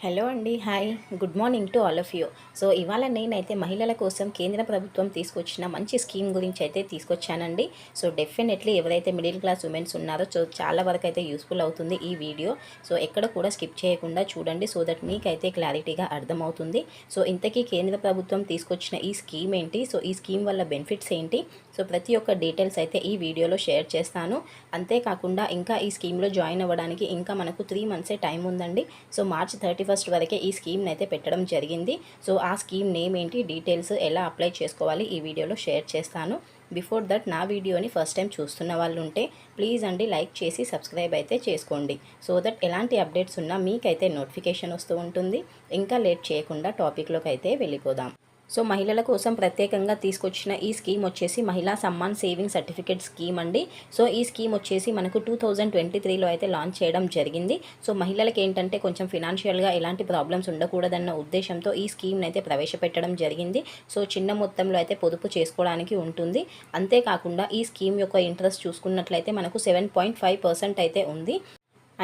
Hello అండి hi. Good morning to all of you. So ఇవాళ నేనైతే మహిళల కోసం కేంద్ర ప్రభుత్వం తీసుకొచ్చిన మంచి స్కీమ్ గురించి అయితే తీసుకొచ్చానండి. సో డెఫినెట్లీ ఎవరైతే మిడిల్ క్లాస్ ఉమెన్స్ ఉన్నారో సో చాలా వరకు అయితే యూస్ఫుల్ అవుతుంది ఈ వీడియో. సో ఎక్కడ కూడా స్కిప్ చేయకుండా చూడండి సో దట్ మీకైతే క్లారిటీగా అర్థమవుతుంది. సో ఇంతకీ కేంద్ర ప్రభుత్వం తీసుకొచ్చిన ఈ స్కీమ్ ఏంటి? సో ఈ స్కీమ్ వల్ల బెనిఫిట్స్ ఏంటి? సో ప్రతి ఒక్క డీటెయిల్స్ అయితే ఈ వీడియోలో షేర్ చేస్తాను. అంతేకాకుండా ఇంకా ఈ స్కీమ్లో జాయిన్ అవ్వడానికి ఇంకా మనకు త్రీ మంత్సే టైం ఉందండి. సో మార్చ్ థర్టీ ఫస్ట్ వరకే ఈ స్కీమ్ని అయితే పెట్టడం జరిగింది. సో ఆ స్కీమ్ నేమ్ ఏంటి డీటెయిల్స్ ఎలా అప్లై చేసుకోవాలి ఈ వీడియోలో షేర్ చేస్తాను. బిఫోర్ దట్ నా వీడియోని ఫస్ట్ టైం చూస్తున్న వాళ్ళు ఉంటే ప్లీజ్ అండి లైక్ చేసి సబ్స్క్రైబ్ అయితే చేసుకోండి. సో దట్ ఎలాంటి అప్డేట్స్ ఉన్నా మీకైతే నోటిఫికేషన్ వస్తూ ఉంటుంది. ఇంకా లేట్ చేయకుండా టాపిక్లోకి అయితే వెళ్ళిపోదాం. సో మహిళల కోసం ప్రత్యేకంగా తీసుకొచ్చిన ఈ స్కీమ్ వచ్చేసి Mahila Samman saving certificate scheme అండి. సో ఈ స్కీమ్ వచ్చేసి మనకు టూ థౌజండ్ ట్వంటీ త్రీలో అయితే లాంచ్ చేయడం జరిగింది. సో మహిళలకి ఏంటంటే కొంచెం ఫినాన్షియల్గా ఎలాంటి ప్రాబ్లమ్స్ ఉండకూడదన్న ఉద్దేశంతో ఈ స్కీమ్ని అయితే ప్రవేశపెట్టడం జరిగింది. సో చిన్న మొత్తంలో అయితే పొదుపు చేసుకోవడానికి ఉంటుంది. అంతేకాకుండా ఈ స్కీమ్ యొక్క ఇంట్రెస్ట్ చూసుకున్నట్లయితే మనకు సెవెన్ పాయింట్ ఫైవ్ పర్సెంట్ అయితే ఉంది.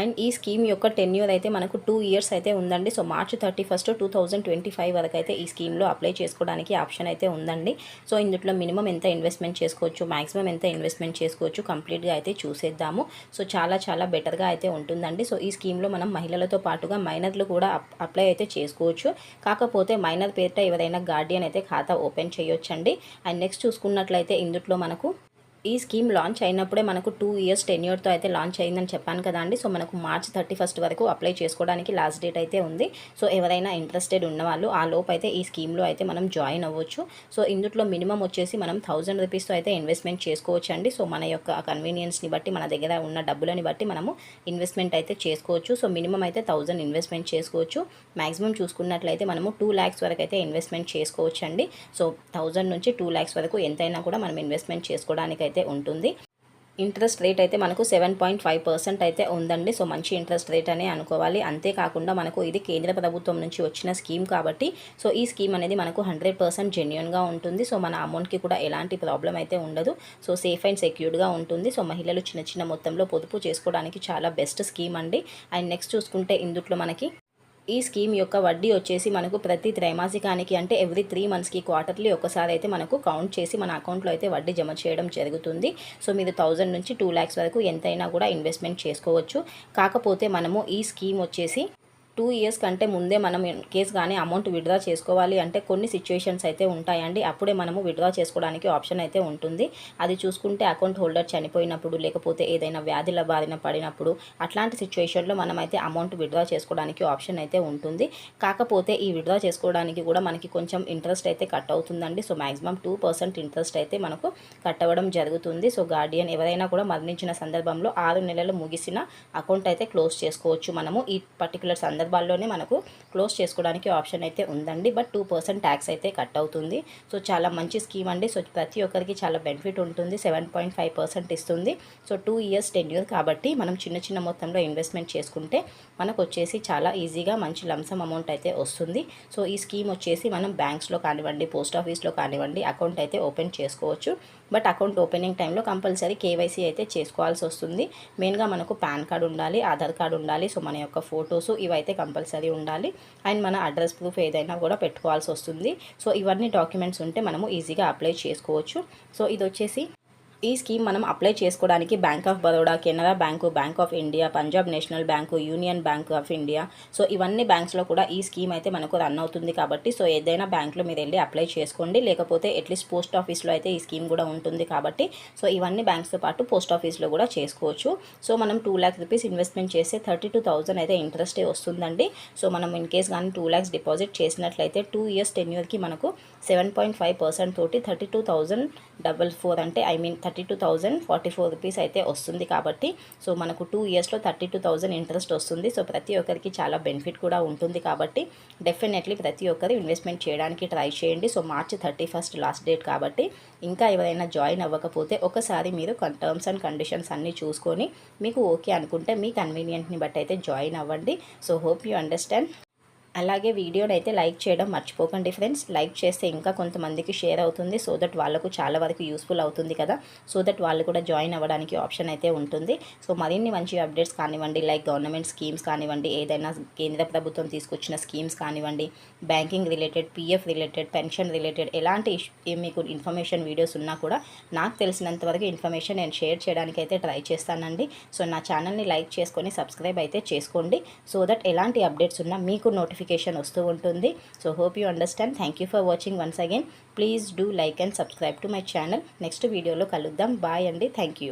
అండ్ ఈ స్కీమ్ యొక్క టెన్యూర్ అయితే మనకు టూ ఇయర్స్ అయితే ఉందండి. So March thirty first two thousand twenty five వరకు అయితే ఈ స్కీమ్లో అప్లై చేసుకోవడానికి ఆప్షన్ అయితే ఉందండి. సో ఇందులో మినిమం ఎంత ఇన్వెస్ట్మెంట్ చేసుకోవచ్చు మ్యాక్సిమం ఎంత ఇన్వెస్ట్మెంట్ చేసుకోవచ్చు కంప్లీట్గా అయితే చూసేద్దాము. సో చాలా చాలా బెటర్గా అయితే ఉంటుందండి. సో ఈ స్కీమ్లో మనం మహిళలతో పాటుగా మైనర్లు కూడా అప్లై అయితే చేసుకోవచ్చు. కాకపోతే మైనర్ పేరిట ఎవరైనా గార్డియన్ అయితే ఖాతా ఓపెన్ చేయొచ్చండి. అండ్ నెక్స్ట్ చూసుకున్నట్లయితే ఇందులో మనకు ఈ స్కీమ్ లాంచ్ అయినప్పుడే మనకు టూ ఇయర్స్ టెన్యూర్తో అయితే లాంచ్ అయిందని చెప్పాను కదా అండి. సో మనకు మార్చ్ థర్టీ ఫస్ట్ వరకు అప్లై చేసుకోవడానికి లాస్ట్ డేట్ అయితే ఉంది. సో ఎవరైనా ఇంట్రెస్టెడ్ ఉన్నవాళ్ళు ఆ లోపు అయితే ఈ స్కీమ్లో అయితే మనం జాయిన్ అవ్వచ్చు. సో ఇందులో మినిమం వచ్చేసి మనం థౌజండ్ రూపీస్తో అయితే ఇన్వెస్ట్మెంట్ చేసుకోవచ్చు అండి సో మన యొక్క కన్వీనియన్స్ని బట్టి మన దగ్గర ఉన్న డబ్బులని బట్టి మనము ఇన్వెస్ట్మెంట్ అయితే చేసుకోవచ్చు. సో మినిమం అయితే థౌజండ్ ఇన్వెస్ట్మెంట్ చేసుకోవచ్చు. మ్యాక్సిమం చూసుకున్నట్లయితే మనము టూ ల్యాక్స్ వరకు అయితే ఇన్వెస్ట్మెంట్ చేసుకోవచ్చు అండి సో థౌజండ్ నుంచి టూ ల్యాక్స్ వరకు ఎంతైనా కూడా మనం ఇన్వెస్ట్మెంట్ చేసుకోవడానికి అయితే ఉంటుంది. ఇంట్రెస్ట్ రేట్ అయితే మనకు సెవెన్ పాయింట్ ఫైవ్ పర్సెంట్ అయితే ఉందండి. సో మంచి ఇంట్రెస్ట్ రేట్ అనే అనుకోవాలి. అంతేకాకుండా మనకు ఇది కేంద్ర ప్రభుత్వం నుంచి వచ్చిన స్కీమ్ కాబట్టి సో ఈ స్కీమ్ అనేది మనకు హండ్రెడ్ పర్సెంట్ జెన్యున్గా ఉంటుంది. సో మన అమౌంట్కి కూడా ఎలాంటి ప్రాబ్లం అయితే ఉండదు. సో సేఫ్ అండ్ సెక్యూర్డ్గా ఉంటుంది. సో మహిళలు చిన్న చిన్న మొత్తంలో పొదుపు చేసుకోవడానికి చాలా బెస్ట్ స్కీమ్ అండి. అండ్ నెక్స్ట్ చూసుకుంటే ఇందులో మనకి ఈ స్కీమ్ యొక్క వడ్డీ వచ్చేసి మనకు ప్రతి త్రైమాసికానికి అంటే ఎవ్రీ త్రీ మంత్స్కి క్వార్టర్లీ ఒకసారి అయితే మనకు కౌంట్ చేసి మన అకౌంట్లో అయితే వడ్డీ జమ చేయడం జరుగుతుంది. సో మీరు థౌజండ్ నుంచి టూ ల్యాక్స్ వరకు ఎంతైనా కూడా ఇన్వెస్ట్మెంట్ చేసుకోవచ్చు. కాకపోతే మనము ఈ స్కీమ్ వచ్చేసి టూ ఇయర్స్ కంటే ముందే మనం కేసు కానీ అమౌంట్ విత్డ్రా చేసుకోవాలి అంటే కొన్ని సిచ్యువేషన్స్ అయితే ఉంటాయండి. అప్పుడే మనము విత్డ్రా చేసుకోవడానికి ఆప్షన్ అయితే ఉంటుంది. అది చూసుకుంటే అకౌంట్ హోల్డర్ చనిపోయినప్పుడు లేకపోతే ఏదైనా వ్యాధుల బారిన పడినప్పుడు అట్లాంటి సిచ్యువేషన్లో మనమైతే అమౌంట్ విత్డ్రా చేసుకోవడానికి ఆప్షన్ అయితే ఉంటుంది. కాకపోతే ఈ విత్డ్రా చేసుకోవడానికి కూడా మనకి కొంచెం ఇంట్రెస్ట్ అయితే కట్ అవుతుందండి. So maximum two percent interest అయితే మనకు కట్ అవ్వడం జరుగుతుంది. సో గార్డియన్ ఎవరైనా కూడా మరణించిన సందర్భంలో ఆరు నెలలు ముగిసిన అకౌంట్ అయితే క్లోజ్ చేసుకోవచ్చు మనము. ఈ పర్టికులర్ సందర్భం సందర్భాల్లోనే మనకు క్లోజ్ చేసుకోవడానికి ఆప్షన్ అయితే ఉందండి. బట్ టూ పర్సెంట్ ట్యాక్స్ అయితే కట్ అవుతుంది. సో చాలా మంచి స్కీమ్ అండి. సో ప్రతి ఒక్కరికి చాలా బెనిఫిట్ ఉంటుంది. సెవెన్ పాయింట్ ఫైవ్ పర్సెంట్ ఇస్తుంది. సో టూ ఇయర్స్ టెన్యూర్ కాబట్టి మనం చిన్న చిన్న మొత్తంలో ఇన్వెస్ట్మెంట్ చేసుకుంటే మనకు వచ్చేసి చాలా ఈజీగా మంచి లంసమ్ అమౌంట్ అయితే వస్తుంది. సో ఈ స్కీమ్ వచ్చేసి మనం బ్యాంక్స్లో కానివ్వండి పోస్ట్ ఆఫీస్లో కానివ్వండి అకౌంట్ అయితే ఓపెన్ చేసుకోవచ్చు. బట్ అకౌంట్ ఓపెనింగ్ టైంలో కంపల్సరీ కేవైసీ అయితే చేసుకోవాల్సి వస్తుంది. మెయిన్గా మనకు పాన్ కార్డ్ ఉండాలి ఆధార్ కార్డ్ ఉండాలి. సో మన యొక్క ఫొటోస్ ఇవైతే కంపల్సరీ ఉండాలి. అండ్ మన అడ్రస్ ప్రూఫ్ ఏదైనా కూడా పెట్టుకోవాల్సి వస్తుంది. సో ఇవన్నీ డాక్యుమెంట్స్ ఉంటే మనము ఈజీగా అప్లై చేసుకోవచ్చు. సో ఇది వచ్చేసి ఈ స్కీమ్ మనం అప్లై చేసుకోవడానికి bank of Baroda Canara bank bank of India Punjab national bank union bank of India so ఇవన్నీ బ్యాంక్స్లో కూడా ఈ స్కీమ్ అయితే మనకు రన్ అవుతుంది కాబట్టి సో ఏదైనా బ్యాంక్లో మీరు వెళ్ళి అప్లై చేసుకోండి. లేకపోతే అట్లీస్ట్ పోస్ట్ ఆఫీస్లో అయితే ఈ స్కీమ్ కూడా ఉంటుంది కాబట్టి సో ఇవన్నీ బ్యాంక్స్తో పాటు పోస్ట్ ఆఫీస్లో కూడా చేసుకోవచ్చు. సో మనం టూ ల్యాక్స్ రూపీస్ ఇన్వెస్ట్మెంట్ చేస్తే థర్టీ టూ థౌసండ్ అయితే ఇంట్రెస్టే వస్తుందండి. సో మనం ఇన్ కేస్ కానీ టూ ల్యాక్స్ డిపాజిట్ చేసినట్లయితే టూ ఇయర్స్ టెన్యూర్కి మనకు సెవెన్ పాయింట్ ఫైవ్ పర్సెంట్ తోటి thirty two thousand double four అంటే I mean thirty two thousand forty four rupees అయితే వస్తుంది కాబట్టి సో మనకు టూ ఇయర్స్లో థర్టీ టూ థౌజండ్ ఇంట్రెస్ట్ వస్తుంది. సో ప్రతి ఒక్కరికి చాలా బెనిఫిట్ కూడా ఉంటుంది కాబట్టి డెఫినెట్లీ ప్రతి ఒక్కరు ఇన్వెస్ట్మెంట్ చేయడానికి ట్రై చేయండి. So March thirty first last date కాబట్టి ఇంకా ఎవరైనా జాయిన్ అవ్వకపోతే ఒకసారి మీరు టర్మ్స్ అండ్ కండిషన్స్ అన్నీ చూసుకొని మీకు ఓకే అనుకుంటే మీ కన్వీనియంట్ని బట్టి అయితే జాయిన్ అవ్వండి. సో హోప్ యూ అండర్స్టాండ్ అలాగే వీడియోని అయితే లైక్ చేయడం మర్చిపోకండి ఫ్రెండ్స్. లైక్ చేస్తే ఇంకా కొంతమందికి షేర్ అవుతుంది. సో దట్ వాళ్ళకు చాలా వరకు యూస్ఫుల్ అవుతుంది కదా. సో దట్ వాళ్ళు కూడా జాయిన్ అవ్వడానికి ఆప్షన్ అయితే ఉంటుంది. సో మరిన్ని మంచి అప్డేట్స్ కానివ్వండి లైక్ గవర్నమెంట్ స్కీమ్స్ కానివ్వండి ఏదైనా కేంద్ర ప్రభుత్వం తీసుకొచ్చిన స్కీమ్స్ కానివ్వండి banking related PF related pension related ఎలాంటి మీకు ఇన్ఫర్మేషన్ వీడియోస్ ఉన్నా కూడా నాకు తెలిసినంత వరకు ఇన్ఫర్మేషన్ నేను షేర్ చేయడానికి అయితే ట్రై చేస్తానండి. సో నా ఛానల్ని లైక్ చేసుకొని సబ్స్క్రైబ్ అయితే చేసుకోండి. సో దట్ ఎలాంటి అప్డేట్స్ ఉన్నా మీకు నోటిఫికేషన్ వస్తూ ఉంటుంది. So hope you understand thank you for watching once again please do like and subscribe to my channel next వీడియోలో కలుద్దాం. బాయ్ అండి. Thank you